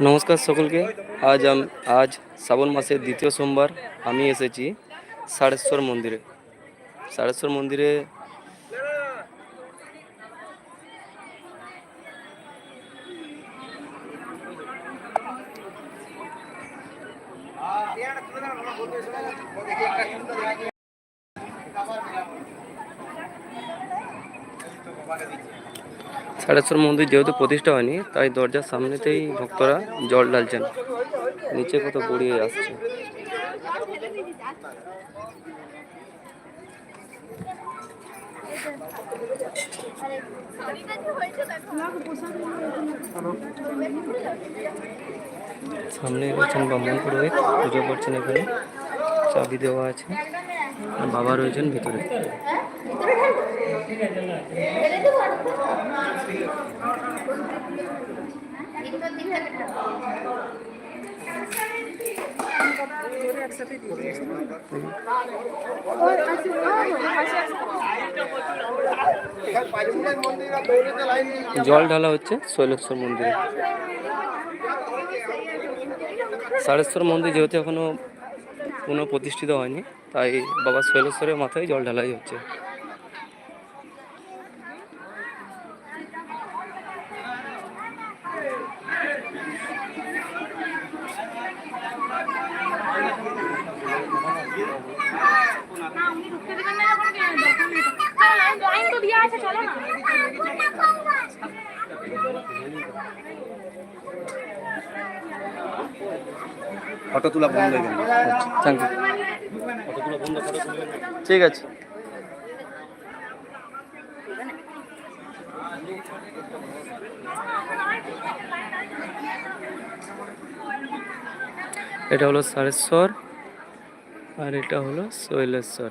নমস্কার সকলকে। আজ আম- আজ শ্রাবণ মাসের দ্বিতীয় সোমবার, আমি এসেছি সারেশ্বর মন্দিরে। সারেশ্বর মন্দিরে সারেশ্বর মন্দির যেহেতু প্রতিষ্ঠা হয়নি, তাই দরজার সামনেতেই ভক্তরা জল ঢালছেন। নিচে কত গড়িয়ে আসছে। সামনে রয়েছেন ব্রাহ্মণ পুরোহিত, পুজো করছেন এখানে, চাবি দেওয়া আছে। বাবা রয়েছেন ভিতরে। জল ঢালা হচ্ছে শৈলেশ্বর মন্দিরে। সারেশ্বর মন্দির যেহেতু এখনও কোনো প্রতিষ্ঠিত হয়নি তাই বাবা শৈলেশ্বরের মাথায় জল ঢালাই হচ্ছে। ফটো তোলা বন্ধ হয়ে গেল। থ্যাংক ইউ ঠিক আছে। এটা হলো সারেশ্বর আর এটা হলো শৈলেশ্বর।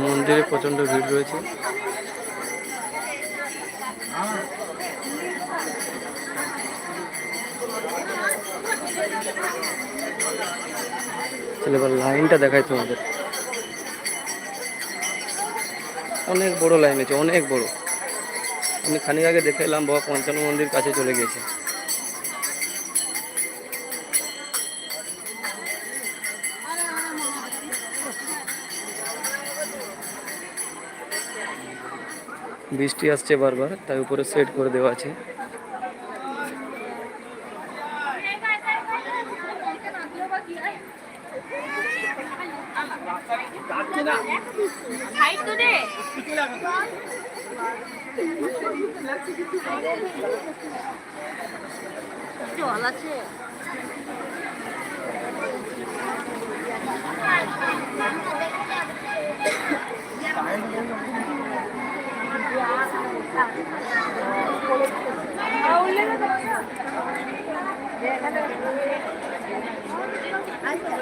মন্দিরে প্রচণ্ড ভিড় রয়েছে। চলো এবার লাইনটা দেখাই তোমাদের অনেক বড় লাইন আছে, অনেক বড়। আমি খানিক আগে দেখে এলাম বাবা পঞ্চান্ন মন্দির কাছে চলে গেছে বৃষ্টি আসছে বারবার, তাই উপরে সেট করে দেওয়া আছে। জল আছে। আচ্ছা।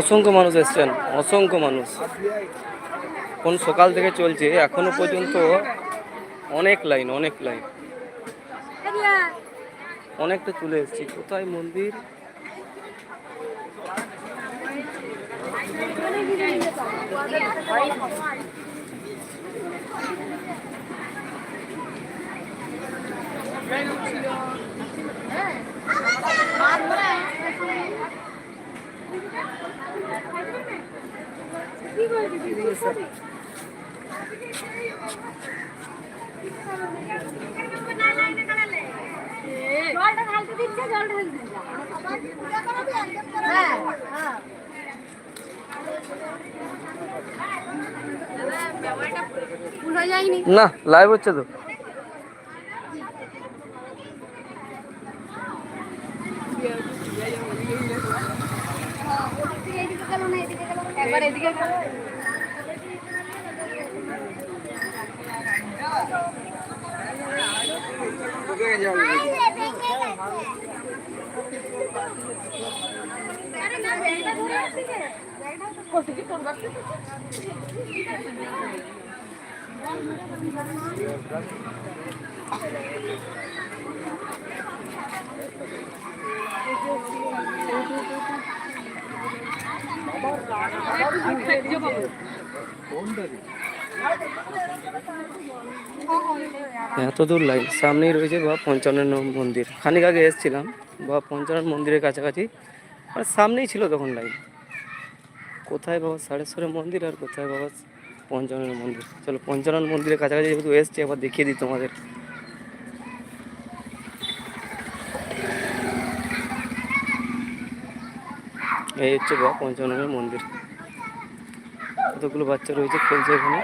অসংখ্য মানুষ এসছেন, অসংখ্য মানুষ। কোন সকাল থেকে চলছে, এখনও পর্যন্ত অনেক লাইন অনেক লাইন। অনেকটা চলে এসেছি। কোথায় মন্দির? জলটা ঢালতে দিচ্ছে জল ঢালতে হ্যাঁ হ্যাঁ। না লাইভ হচ্ছে তো। একবার এদিকে গেল এত দূর লাইন সামনেই রয়েছে বাবা পঞ্চানন মন্দির। খানিক আগে এসেছিলাম, বাবা পঞ্চানন মন্দিরের কাছাকাছি, আর সামনেই ছিল তখন লাইন কোথায় বাবা? সাড়েশ্বরের মন্দির আর কোথায় বাবা? পঞ্চানন মন্দির। চলো, পঞ্চানন মন্দিরের কাছাকাছি যেহেতু এসছি, একবার দেখিয়ে দিই তোমাদের। এই হচ্ছে বাবা পঞ্চাননের মন্দির। কতগুলো বাচ্চা রয়েছে খেলছে এখানে?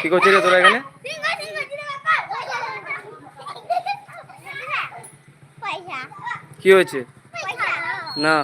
কি করছে রে তোরা এখানে? কি হয়েছে? না।